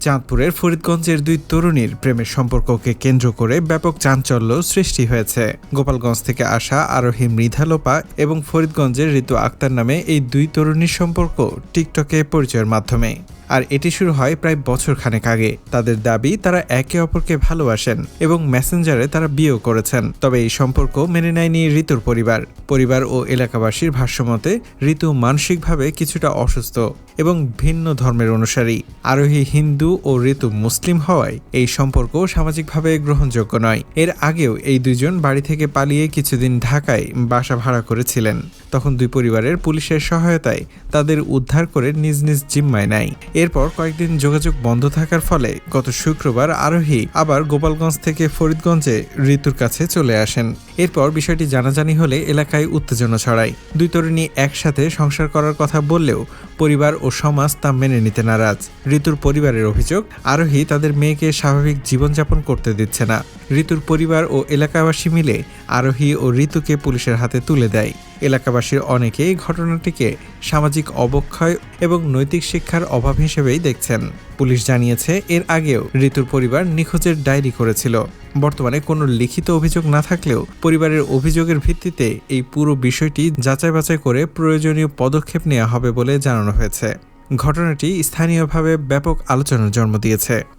চাঁদপুরের ফরিদগঞ্জের দুই তরুণীর প্রেমের সম্পর্ককে কেন্দ্র করে ব্যাপক চাঞ্চল্য সৃষ্টি হয়েছে। গোপালগঞ্জ থেকে আসা আরোহী মৃধালোপা এবং ফরিদগঞ্জের ঋতু আক্তার নামে এই দুই তরুণীর সম্পর্ক টিকটকে পরিচয়ের মাধ্যমে। আর এটি শুরু হয় প্রায় বছর খানেক আগে। তাদের দাবি, তারা একে অপরকে ভালোবাসেন এবং মেসেঞ্জারে তারা বিয়েও করেছেন। তবে এই সম্পর্ক মেনে নেয়নি ঋতুর পরিবার। পরিবার ও এলাকাবাসীর ভাষ্যমতে, ঋতু মানসিকভাবে কিছুটা অসুস্থ এবং ভিন্ন ধর্মের অনুসারী। আরোহী হিন্দু ও ঋতু মুসলিম হওয়ায় এই সম্পর্ক সামাজিকভাবে গ্রহণযোগ্য নয়। এর আগেও এই দুজন বাড়ি থেকে পালিয়ে কিছুদিন ঢাকায় বাসা ভাড়া করেছিলেন। তখন দুই পরিবারের পুলিশের সহায়তায় তাদের উদ্ধার করে নিজ নিজ জিম্মায় নেয়। এরপর কয়েকদিন যোগাযোগ বন্ধ থাকার ফলে গত শুক্রবার আরোহী আবার গোপালগঞ্জ থেকে ফরিদগঞ্জে ঋতুর কাছে চলে আসেন। এরপর বিষয়টি জানাজানি হলে এলাকায় উত্তেজনা ছড়ায়। দুই তরুণী একসাথে সংসার করার কথা বললেও পরিবার ও সমাজ তা মেনে নিতে নারাজ। ঋতুর পরিবারের অভিযোগ, আরোহী তাদের মেয়েকে স্বাভাবিক জীবনযাপন করতে দিচ্ছে না। ঋতুর পরিবার ও এলাকাবাসী মিলে আরোহী ও ঋতুকে পুলিশের হাতে তুলে দেয়। এলাকাবাসীর অনেকেই ঘটনাটিকে সামাজিক অবক্ষয় এবং নৈতিক শিক্ষার অভাব হিসেবেই দেখছেন। পুলিশ জানিয়েছে, এর আগেও ঋতুর পরিবার নিখোঁজের ডায়েরি করেছিল। বর্তমানে কোনো লিখিত অভিযোগ না থাকলেও পরিবারের অভিযোগের ভিত্তিতে এই পুরো বিষয়টি যাচাই বাছাই করে প্রয়োজনীয় পদক্ষেপ নেওয়া হবে বলে জানানো হয়েছে। ঘটনাটি স্থানীয়ভাবে ব্যাপক আলোচনার জন্ম দিয়েছে।